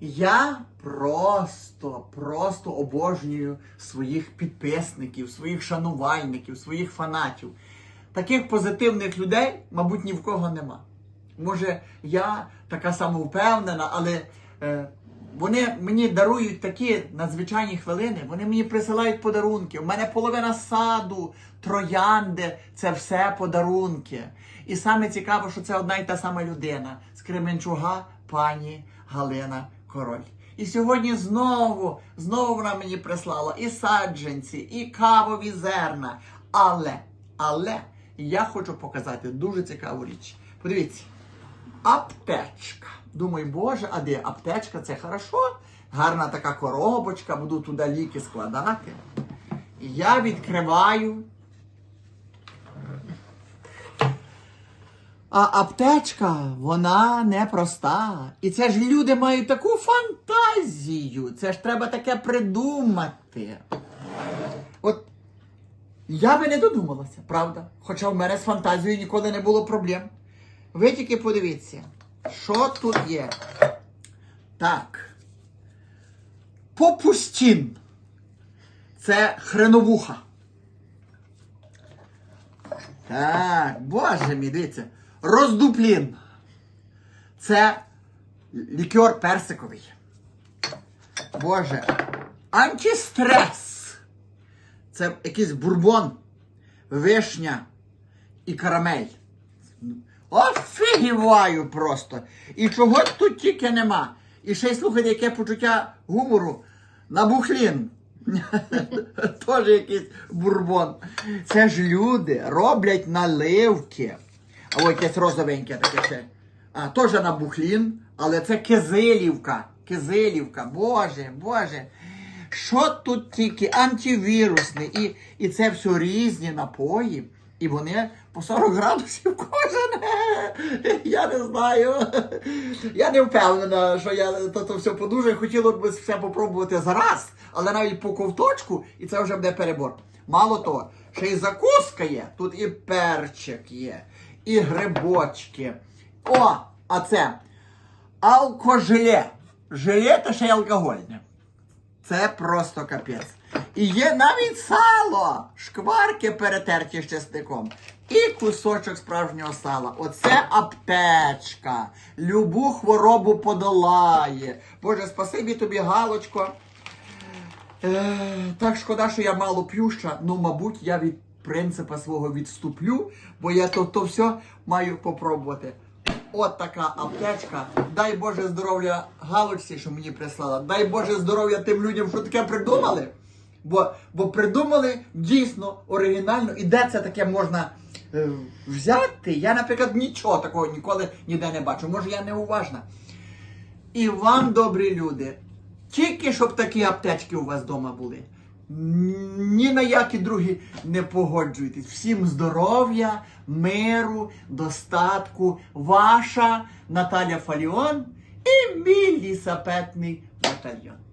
Я просто, просто обожнюю своїх підписників, своїх шанувальників, своїх фанатів. Таких позитивних людей, мабуть, ні в кого нема. Може, я така самовпевнена, але е, вони мені дарують такі надзвичайні хвилини, вони мені присилають подарунки. У мене половина саду, троянди це все подарунки. І саме цікаво, що це одна й та сама людина з Кременчуга, пані Галина Король. І сьогодні знову, знову вона мені прислала і саджанці, і кавові зерна. Але, але я хочу показати дуже цікаву річ. Подивіться, аптечка. Думаю, боже, а де аптечка? Це хорошо. Гарна така коробочка, буду туди ліки складати. Я відкриваю. А аптечка, вона непроста. І це ж люди мають таку фантазію. Це ж треба таке придумати. От я би не додумалася, правда? Хоча в мене з фантазією ніколи не було проблем. Ви тільки подивіться, що тут є. Так. Попустін. Це хреновуха. Так, боже мій, дивіться. Роздуплін. Це лікер персиковий. Боже. Антистрес. Це якийсь бурбон, вишня і карамель. Офігіваю просто. І чого тут тільки нема. І ще й слухайте, яке почуття гумору. Набухлін. Теж якийсь бурбон. Це ж люди роблять наливки. А ось якесь розовеньке таке ще. А, теж набухлін, але це кизилівка. Кизилівка. Боже, Боже. Що тут тільки антивірусне, і, і це все різні напої, і вони по 40 градусів кожен. Я не знаю. Я не впевнена, що я то, то все подужаю. Хотіло б все попробувати зараз, але навіть по ковточку, і це вже буде перебор. Мало того, ще й закуска є. Тут і перчик є, і грибочки. О, а це алкожеле. Желе та ще й алкогольне. Це просто капець. І є навіть сало, шкварки перетерті з чесником. І кусочок справжнього сала. Оце аптечка. Любу хворобу подолає. Боже, спасибі тобі, Галочко. Е, так шкода, що я мало п'юща. Ну, мабуть, я від принципа свого відступлю, бо я то, то все маю попробувати. От така аптечка. Дай Боже здоров'я Галочці, що мені прислала. Дай Боже здоров'я тим людям, що таке придумали. Бо, бо придумали дійсно оригінально. І де це таке можна е, взяти? Я, наприклад, нічого такого ніколи ніде не бачу. Може, я неуважна. І вам, добрі люди, тільки щоб такі аптечки у вас вдома були. Ні на які другі не погоджуйтесь. Всім здоров'я, миру, достатку. Ваша Наталя Фаліон і мій лісапетний батальйон.